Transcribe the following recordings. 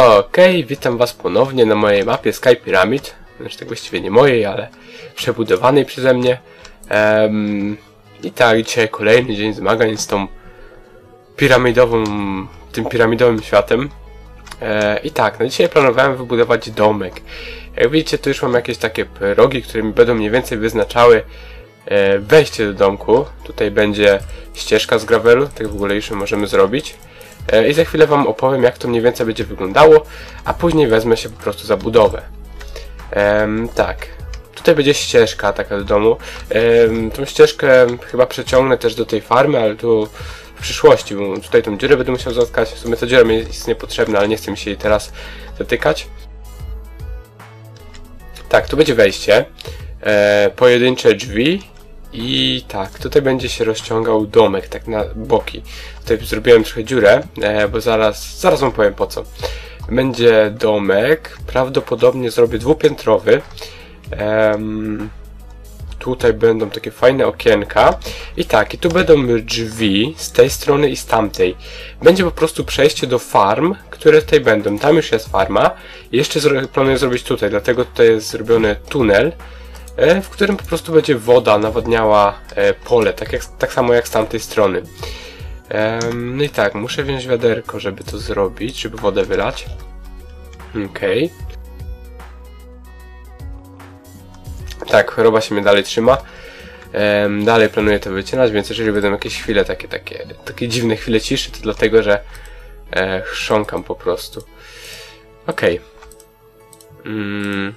Okej, witam was ponownie na mojej mapie Sky Pyramid. Znaczy tak właściwie nie mojej, ale przebudowanej przeze mnie. Em, I tak, dzisiaj kolejny dzień zmagań z tą piramidową, tym piramidowym światem. E, I tak, na dzisiaj planowałem wybudować domek. Jak widzicie, tu już mam jakieś takie progi, które mi będą mniej więcej wyznaczały e, wejście do domku. Tutaj będzie ścieżka z gravelu, tak w ogóle już możemy zrobić. E, I za chwilę Wam opowiem, jak to mniej więcej będzie wyglądało, a później wezmę się po prostu za budowę. Tak, tutaj będzie ścieżka taka do domu. Em, tą ścieżkę chyba przeciągnę też do tej farmy, ale tu w przyszłości, bo tutaj tą dziurę będę musiał zatkać. W sumie ta dziura mi jest niepotrzebna, ale nie chcę mi się jej teraz zatykać. Tak, tu będzie wejście. E, pojedyncze drzwi i tak, tutaj będzie się rozciągał domek, tak na boki. Tutaj zrobiłem trochę dziurę, e, bo zaraz, zaraz wam powiem po co. Będzie domek, prawdopodobnie zrobię dwupiętrowy. Em, tutaj będą takie fajne okienka. I tak, i tu będą drzwi z tej strony i z tamtej. Będzie po prostu przejście do farm, które tutaj będą. Tam już jest farma. Jeszcze planuję zrobić tutaj, dlatego tutaj jest zrobiony tunel w którym po prostu będzie woda nawadniała e, pole, tak, jak, tak samo jak z tamtej strony. No i tak, muszę wziąć wiaderko, żeby to zrobić, żeby wodę wylać. Okej. Tak, choroba się mnie dalej trzyma. Em, dalej planuję to wycinać, więc jeżeli będą jakieś chwile takie, takie, takie dziwne chwile ciszy, to dlatego, że e, chrząkam po prostu. Okej. Mm.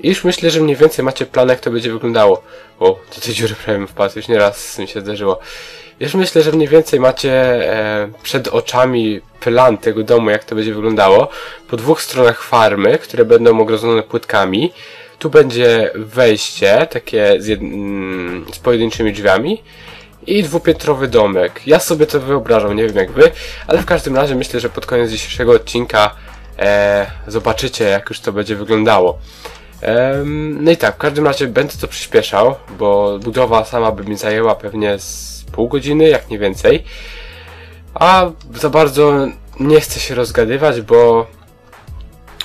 I już myślę, że mniej więcej macie plan, jak to będzie wyglądało. O, do tej dziury prawie wpadł, już nieraz mi się zdarzyło. Już myślę, że mniej więcej macie e, przed oczami plan tego domu, jak to będzie wyglądało. Po dwóch stronach farmy, które będą ogrodzone płytkami. Tu będzie wejście, takie z, jed... mm, z pojedynczymi drzwiami. I dwupiętrowy domek. Ja sobie to wyobrażam, nie wiem jak wy, ale w każdym razie myślę, że pod koniec dzisiejszego odcinka e, zobaczycie, jak już to będzie wyglądało. No i tak, w każdym razie będę to przyspieszał, bo budowa sama by mi zajęła pewnie z pół godziny, jak nie więcej. A za bardzo nie chcę się rozgadywać, bo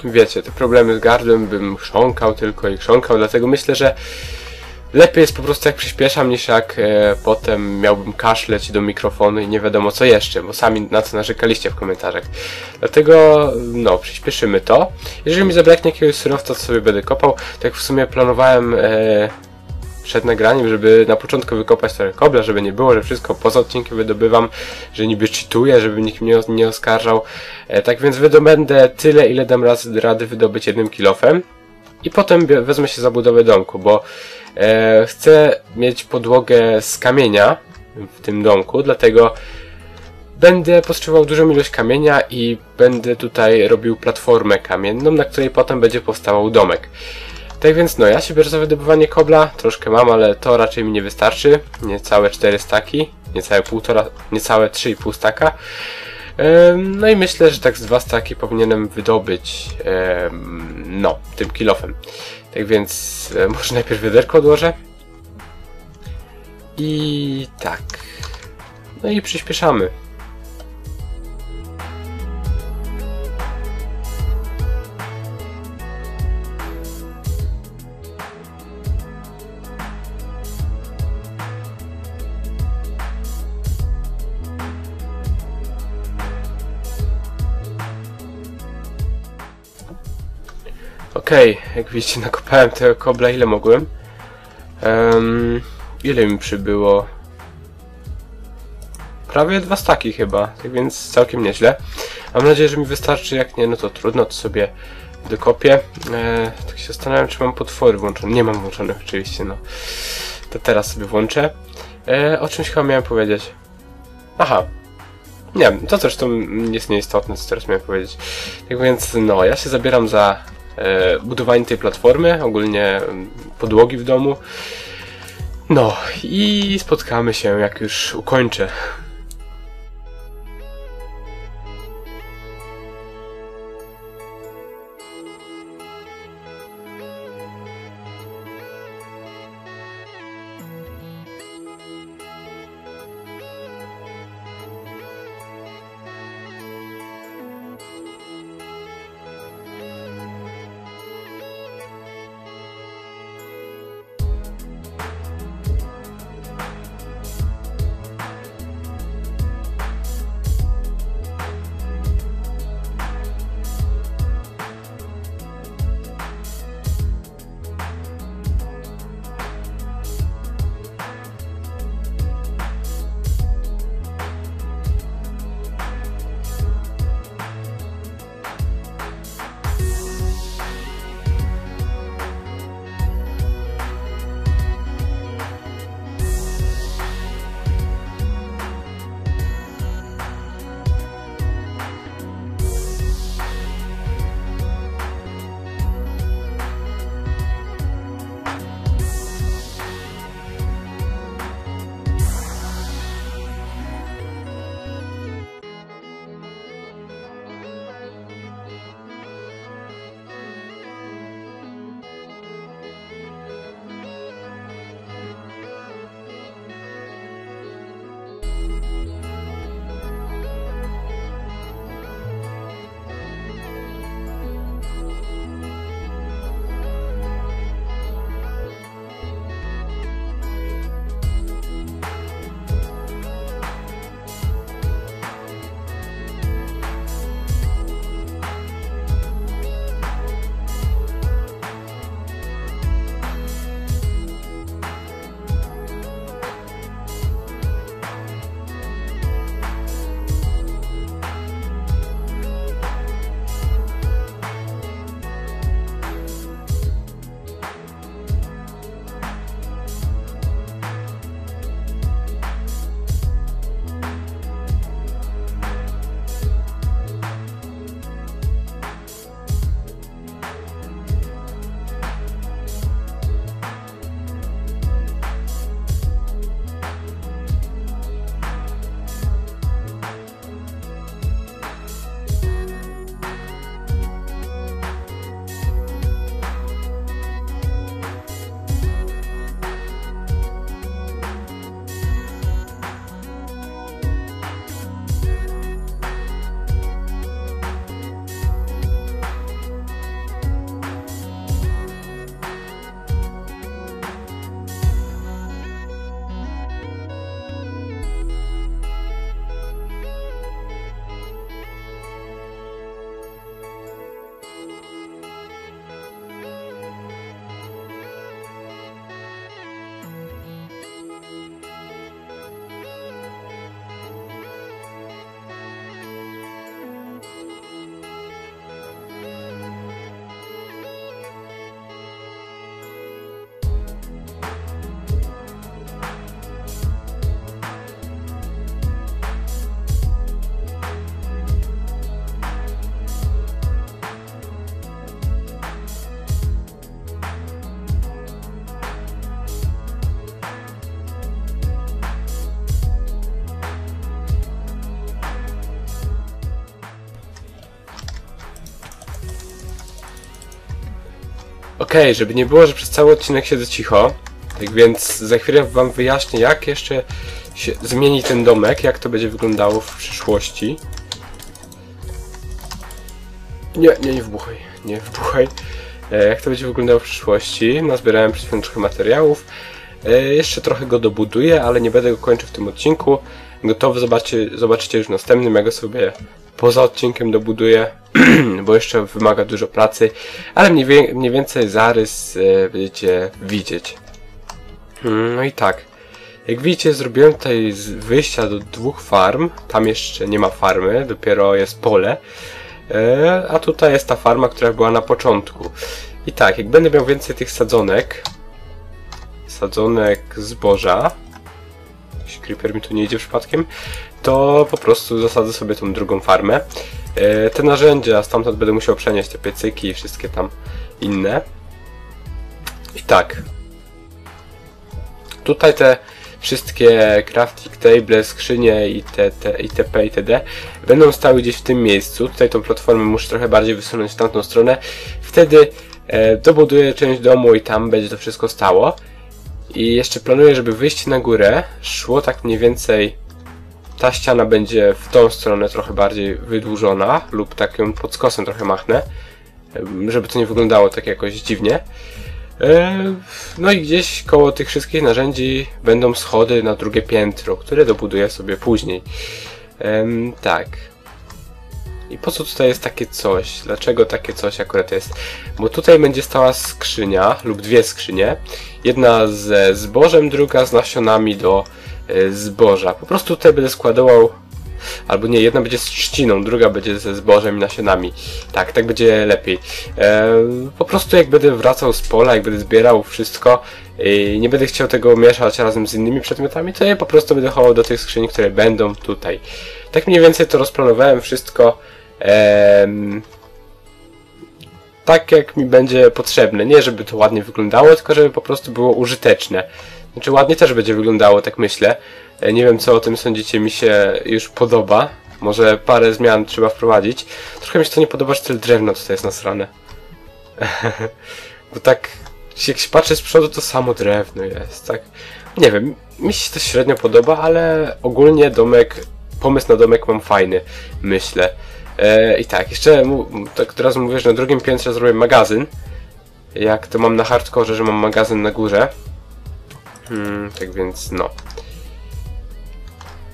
wiecie, te problemy z gardłem bym chrząkał tylko i chrząkał, dlatego myślę, że lepiej jest po prostu jak przyspieszam, niż jak e, potem miałbym kaszleć do mikrofonu i nie wiadomo co jeszcze, bo sami na to narzekaliście w komentarzach. Dlatego, no, przyspieszymy to. Jeżeli mi zabraknie jakiegoś surowca, to sobie będę kopał. Tak w sumie planowałem e, przed nagraniem, żeby na początku wykopać trochę kobla, żeby nie było, że wszystko poza odcinkiem wydobywam, że niby cheatuję, żeby nikt mnie nie oskarżał. E, tak więc wydobędę tyle, ile dam razy rady wydobyć jednym kilofem. I potem wezmę się za budowę domku, bo e, chcę mieć podłogę z kamienia w tym domku, dlatego będę potrzebował dużą ilość kamienia i będę tutaj robił platformę kamienną, na której potem będzie powstawał domek. Tak więc no, ja się biorę za wydobywanie kobla, troszkę mam, ale to raczej mi nie wystarczy. Niecałe 4 staki, niecałe półtora, niecałe 3,5 staka. No i myślę, że tak z dwa staki powinienem wydobyć, no, tym kilofem. Tak więc e, może najpierw wiaderko odłożę. I tak. No i przyspieszamy. Okej, jak widzicie nakopałem tego kobla ile mogłem. Em, ile mi przybyło? Prawie dwa staki chyba, tak więc całkiem nieźle. Mam nadzieję, że mi wystarczy, jak nie, no to trudno, to sobie dokopię. E, tak się zastanawiam, czy mam potwory włączone. Nie mam włączonych oczywiście, no. To teraz sobie włączę. E, o czymś chyba miałem powiedzieć. Aha, nie to zresztą jest nieistotne, co teraz miałem powiedzieć. Tak więc, no, ja się zabieram za budowanie tej platformy, ogólnie em, podłogi w domu. No i spotkamy się, jak już ukończę. Okej, żeby nie było, że przez cały odcinek siedzę cicho, tak więc za chwilę wam wyjaśnię, jak jeszcze się zmieni ten domek, jak to będzie wyglądało w przyszłości. Nie, nie, nie wbuchaj, nie wbuchaj. E, jak to będzie wyglądało w przyszłości. Nazbierałem przed chwilą trochę materiałów. E, jeszcze trochę go dobuduję, ale nie będę go kończył w tym odcinku. Gotowy zobaczy, zobaczycie już następnym, jak go sobie poza odcinkiem dobuduję, bo jeszcze wymaga dużo pracy, ale mniej, mniej więcej zarys e, będziecie widzieć. Mm, No i tak. Jak widzicie, zrobiłem tutaj z wyjścia do dwóch farm. Tam jeszcze nie ma farmy, dopiero jest pole. E, A tutaj jest ta farma, która była na początku. I tak, jak będę miał więcej tych sadzonek, sadzonek zboża, creeper mi tu nie idzie przypadkiem, to po prostu zasadzę sobie tą drugą farmę. E, Te narzędzia, stamtąd będę musiał przenieść te piecyki i wszystkie tam inne. I tak. Tutaj te wszystkie crafting table, skrzynie i te, te, itp. itd. będą stały gdzieś w tym miejscu. Tutaj tą platformę muszę trochę bardziej wysunąć w tamtą stronę. Wtedy e, dobuduję część domu i tam będzie to wszystko stało. I jeszcze planuję, żeby wyjście na górę szło tak mniej więcej ta ściana będzie w tą stronę trochę bardziej wydłużona lub tak ją pod skosem trochę machnę, żeby to nie wyglądało tak jakoś dziwnie. No i gdzieś koło tych wszystkich narzędzi będą schody na drugie piętro, które dobuduję sobie później. Tak. I po co tutaj jest takie coś? Dlaczego takie coś akurat jest? Bo tutaj będzie stała skrzynia lub dwie skrzynie. Jedna ze zbożem, druga z nasionami do e, zboża. Po prostu tutaj będę składował Albo nie, jedna będzie z trzciną, druga będzie ze zbożem i nasionami. Tak, tak będzie lepiej. E, po prostu jak będę wracał z pola, jak będę zbierał wszystko i nie będę chciał tego mieszać razem z innymi przedmiotami, to ja po prostu będę chował do tych skrzyni, które będą tutaj. Tak mniej więcej to rozplanowałem wszystko. Em, tak jak mi będzie potrzebne. Nie żeby to ładnie wyglądało, tylko żeby po prostu było użyteczne. Znaczy ładnie też będzie wyglądało, tak myślę. E, Nie wiem co o tym sądzicie, mi się już podoba. Może parę zmian trzeba wprowadzić. Trochę mi się to nie podoba, że tyle drewno tutaj jest nasrane. Bo tak, jak się patrzy z przodu, to samo drewno jest, tak? Nie wiem, mi się to średnio podoba, ale ogólnie domek, pomysł na domek mam fajny, myślę. E, I tak, jeszcze tak teraz mówię, że na drugim piętrze zrobię magazyn. Jak to mam na hardkorze, że mam magazyn na górze. Hmm, tak więc no.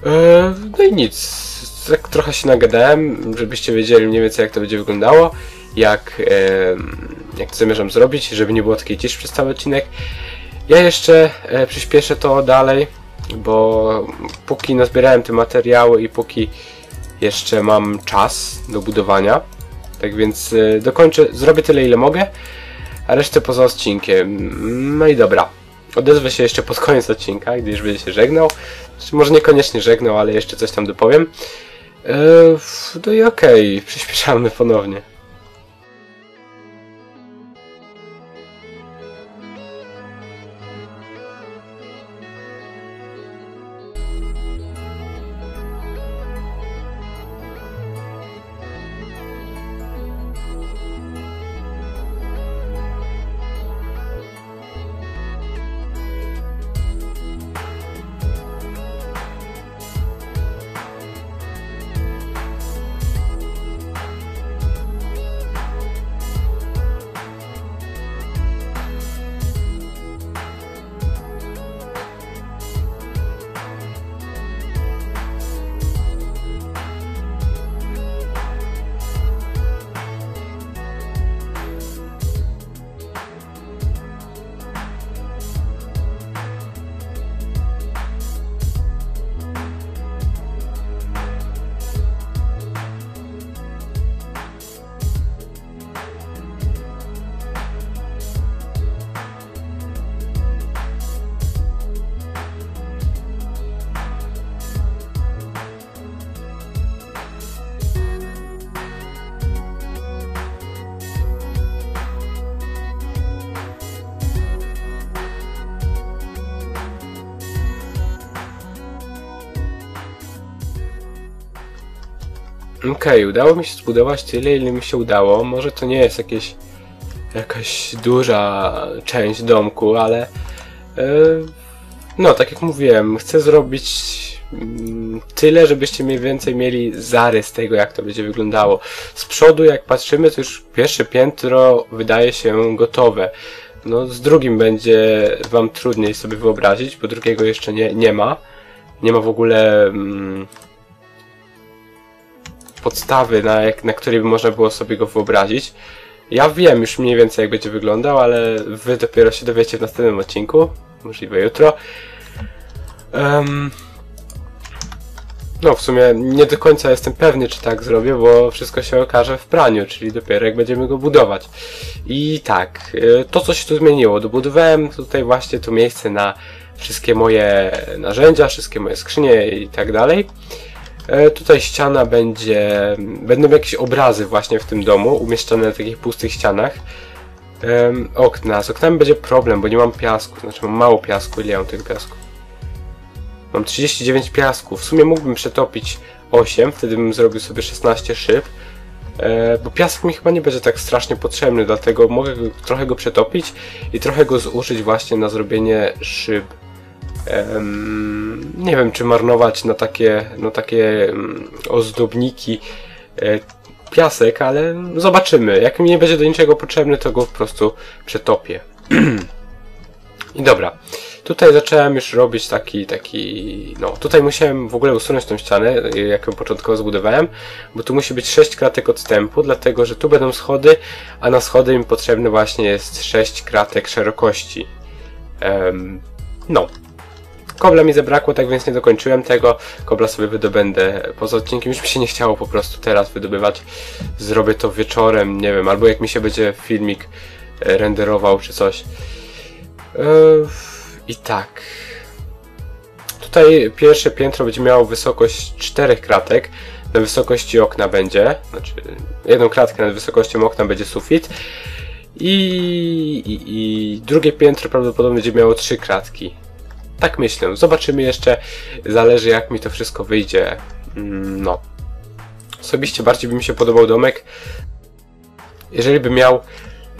E, no i nic. Tak trochę się nagadałem, żebyście wiedzieli mniej więcej jak to będzie wyglądało, jak, em, jak to zamierzam zrobić, żeby nie było takiej ciszy przez cały odcinek. Ja jeszcze e, przyspieszę to dalej, bo póki nazbierałem te materiały i póki jeszcze mam czas do budowania, tak więc e, dokończę, zrobię tyle ile mogę, a resztę poza odcinkiem. No i dobra. Odezwę się jeszcze pod koniec odcinka, gdy już będzie się żegnał. Znaczy, może niekoniecznie żegnał, ale jeszcze coś tam dopowiem. Eee, no i okej, przyspieszamy ponownie. Okej, udało mi się zbudować tyle, ile mi się udało. Może to nie jest jakieś jakaś duża część domku, ale e, no, tak jak mówiłem, chcę zrobić mm, tyle, żebyście mniej więcej mieli zarys tego, jak to będzie wyglądało. Z przodu, jak patrzymy, to już pierwsze piętro wydaje się gotowe. No, z drugim będzie wam trudniej sobie wyobrazić, bo drugiego jeszcze nie, nie ma. Nie ma w ogóle mm, podstawy, na, jak, na której by można było sobie go wyobrazić. Ja wiem już mniej więcej jak będzie wyglądał, ale wy dopiero się dowiecie w następnym odcinku, możliwe jutro. Um, no w sumie nie do końca jestem pewny czy tak zrobię, bo wszystko się okaże w praniu, czyli dopiero jak będziemy go budować. I tak, y, to co się tu zmieniło, dobudowałem tutaj właśnie to miejsce na wszystkie moje narzędzia, wszystkie moje skrzynie i tak dalej. E, tutaj ściana będzie, będą jakieś obrazy właśnie w tym domu, umieszczone na takich pustych ścianach. Okna, z oknami będzie problem, bo nie mam piasku, znaczy mam mało piasku, ile ja mam tego piasku? Mam 39 piasku, w sumie mógłbym przetopić 8, wtedy bym zrobił sobie 16 szyb. E, bo piasek mi chyba nie będzie tak strasznie potrzebny, dlatego mogę trochę go przetopić i trochę go zużyć właśnie na zrobienie szyb nie wiem, czy marnować na takie, no takie ozdobniki e, piasek, ale zobaczymy. Jak mi nie będzie do niczego potrzebny, to go po prostu przetopię. I dobra. Tutaj zacząłem już robić taki, taki, no tutaj musiałem w ogóle usunąć tą ścianę, jak ją początkowo zbudowałem, bo tu musi być 6 kratek odstępu, dlatego że tu będą schody, a na schody mi potrzebne właśnie jest 6 kratek szerokości. Um, no, Kobla mi zabrakło, tak więc nie dokończyłem tego. Kobla sobie wydobędę poza odcinkiem. Już mi się nie chciało po prostu teraz wydobywać. Zrobię to wieczorem, nie wiem, albo jak mi się będzie filmik e, renderował czy coś. Yy, I tak. Tutaj pierwsze piętro będzie miało wysokość czterech kratek. Na wysokości okna będzie, znaczy jedną kratkę nad wysokością okna będzie sufit. I, i, i drugie piętro prawdopodobnie będzie miało trzy kratki. Tak myślę. Zobaczymy jeszcze. Zależy jak mi to wszystko wyjdzie. Mm, no. Osobiście bardziej by mi się podobał domek. Jeżeli by miał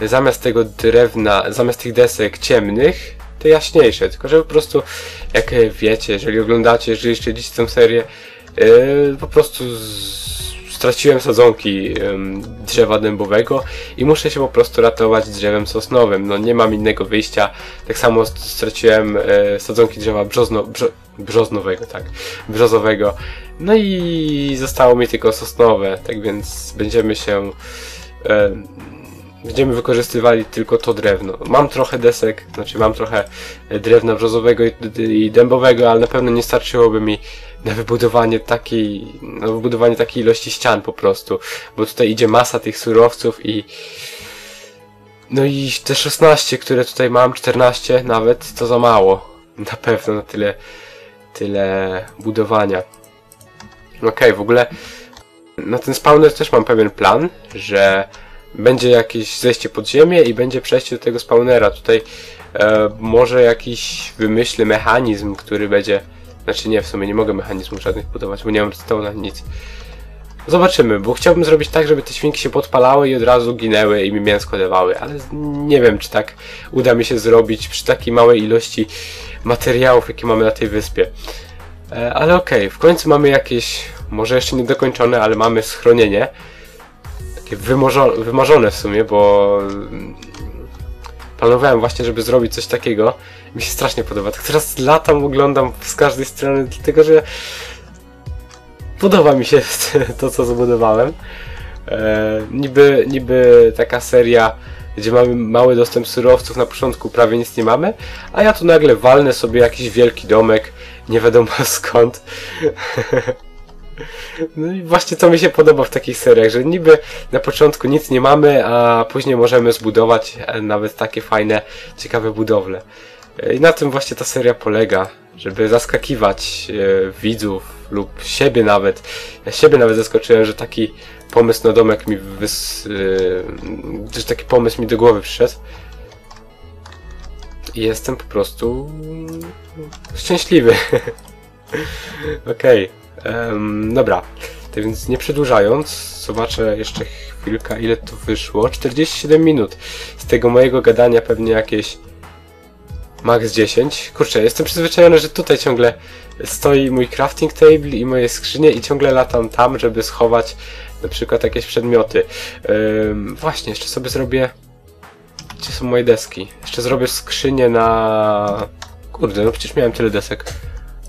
zamiast tego drewna, zamiast tych desek ciemnych, te jaśniejsze. Tylko, że po prostu, jak wiecie, jeżeli oglądacie, jeżeli śledzicie tę serię, yy, po prostu z straciłem sadzonki drzewa dębowego i muszę się po prostu ratować drzewem sosnowym. No nie mam innego wyjścia. Tak samo straciłem e, sadzonki drzewa brzozno, brzo, brzoznowego, tak, brzozowego. No i zostało mi tylko sosnowe, tak więc będziemy się będziemy wykorzystywali tylko to drewno. Mam trochę desek, znaczy mam trochę drewna brzozowego i, i dębowego, ale na pewno nie starczyłoby mi na wybudowanie takiej, na wybudowanie takiej ilości ścian po prostu, bo tutaj idzie masa tych surowców i no i te 16, które tutaj mam, 14 nawet, to za mało. Na pewno na tyle, tyle budowania. Okej, okay, w ogóle na ten spawner też mam pewien plan, że będzie jakieś zejście pod ziemię i będzie przejście do tego spawnera. Tutaj e, może jakiś wymyślę mechanizm, który będzie znaczy nie, w sumie nie mogę mechanizmów żadnych budować, bo nie mam redstone'a, nic. Zobaczymy, bo chciałbym zrobić tak, żeby te świnki się podpalały i od razu ginęły i mi mięsko dawały, ale nie wiem, czy tak uda mi się zrobić przy takiej małej ilości materiałów, jakie mamy na tej wyspie. E, ale okej, okay, w końcu mamy jakieś, może jeszcze niedokończone, ale mamy schronienie. Takie wymarzone w sumie, bo planowałem właśnie, żeby zrobić coś takiego. Mi się strasznie podoba. Tak teraz latam, oglądam z każdej strony, dlatego że podoba mi się to, co zbudowałem. E, niby, niby taka seria, gdzie mamy mały dostęp surowców, na początku prawie nic nie mamy, a ja tu nagle walnę sobie jakiś wielki domek, nie wiadomo skąd. No i właśnie to mi się podoba w takich seriach, że niby na początku nic nie mamy, a później możemy zbudować nawet takie fajne, ciekawe budowle. I na tym właśnie ta seria polega, żeby zaskakiwać e, widzów lub siebie nawet. Ja siebie nawet zaskoczyłem, że taki pomysł na domek mi wys... E, że taki pomysł mi do głowy przyszedł. I jestem po prostu szczęśliwy. Okej. Okay. Um, dobra. Tak więc nie przedłużając, zobaczę jeszcze chwilkę, ile to wyszło. 47 minut. Z tego mojego gadania pewnie jakieś max 10. Kurczę, jestem przyzwyczajony, że tutaj ciągle stoi mój crafting table i moje skrzynie i ciągle latam tam, żeby schować na przykład jakieś przedmioty. Ym, właśnie, jeszcze sobie zrobię... Gdzie są moje deski? Jeszcze zrobię skrzynię na... Kurde, no przecież miałem tyle desek.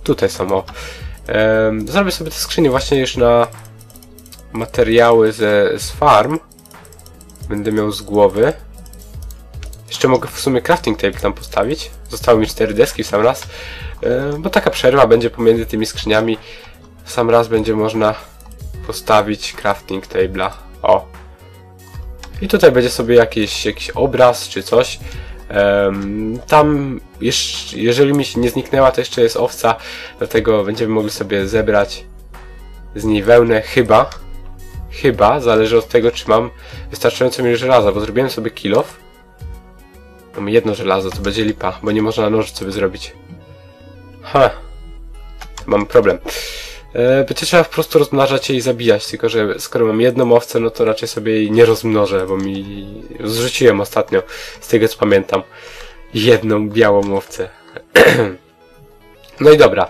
Tutaj są, o. Zrobię sobie te skrzynie właśnie już na materiały ze, z farm. Będę miał z głowy. Jeszcze mogę w sumie crafting table tam postawić. Zostały mi cztery deski w sam raz. Bo taka przerwa będzie pomiędzy tymi skrzyniami. W sam raz będzie można postawić crafting table'a. O. I tutaj będzie sobie jakiś, jakiś obraz czy coś. Tam, jeż, jeżeli mi się nie zniknęła, to jeszcze jest owca, dlatego będziemy mogli sobie zebrać z niej wełnę, chyba. Chyba, zależy od tego, czy mam wystarczająco mi żelaza, bo zrobiłem sobie kilof. Mam jedno żelazo, to będzie lipa, bo nie można na noży sobie zrobić. Ha. Mam problem. Będzie trzeba po prostu rozmnażać je i zabijać, tylko że skoro mam jedną owcę, no to raczej sobie jej nie rozmnożę, bo mi zrzuciłem ostatnio, z tego co pamiętam, jedną białą owcę. no i dobra.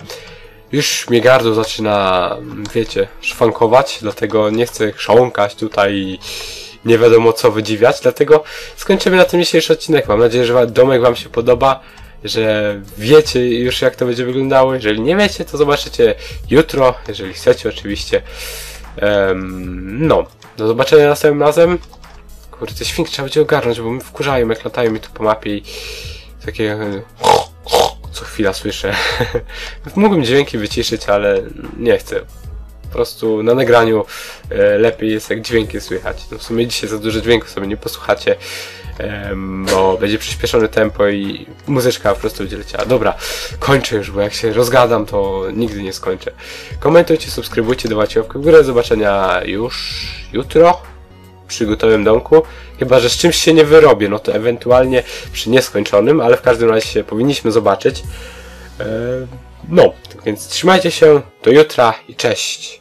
Już mnie gardło zaczyna, wiecie, szwankować, dlatego nie chcę chrząkać tutaj i nie wiadomo co wydziwiać, dlatego skończymy na tym dzisiejszy odcinek. Mam nadzieję, że domek Wam się podoba, że wiecie już jak to będzie wyglądało. Jeżeli nie wiecie, to zobaczycie jutro, jeżeli chcecie oczywiście. Em, no, do zobaczenia następnym razem. Kurde, te świnki trzeba będzie ogarnąć, bo mi wkurzają jak latają mi tu po mapie i takie... Co chwila słyszę. Mógłbym dźwięki wyciszyć, ale nie chcę. Po prostu na nagraniu e, lepiej jest jak dźwięki słychać. No w sumie dzisiaj za dużo dźwięków sobie nie posłuchacie, bo będzie przyspieszone tempo i muzyczka po prostu będzie leciała. Dobra, kończę już, bo jak się rozgadam, to nigdy nie skończę. Komentujcie, subskrybujcie, dawajcie łapkę w górę. Zobaczenia już jutro przy gotowym domku. Chyba, że z czymś się nie wyrobię, no to ewentualnie przy nieskończonym, ale w każdym razie powinniśmy zobaczyć. E, No, więc trzymajcie się, do jutra i cześć.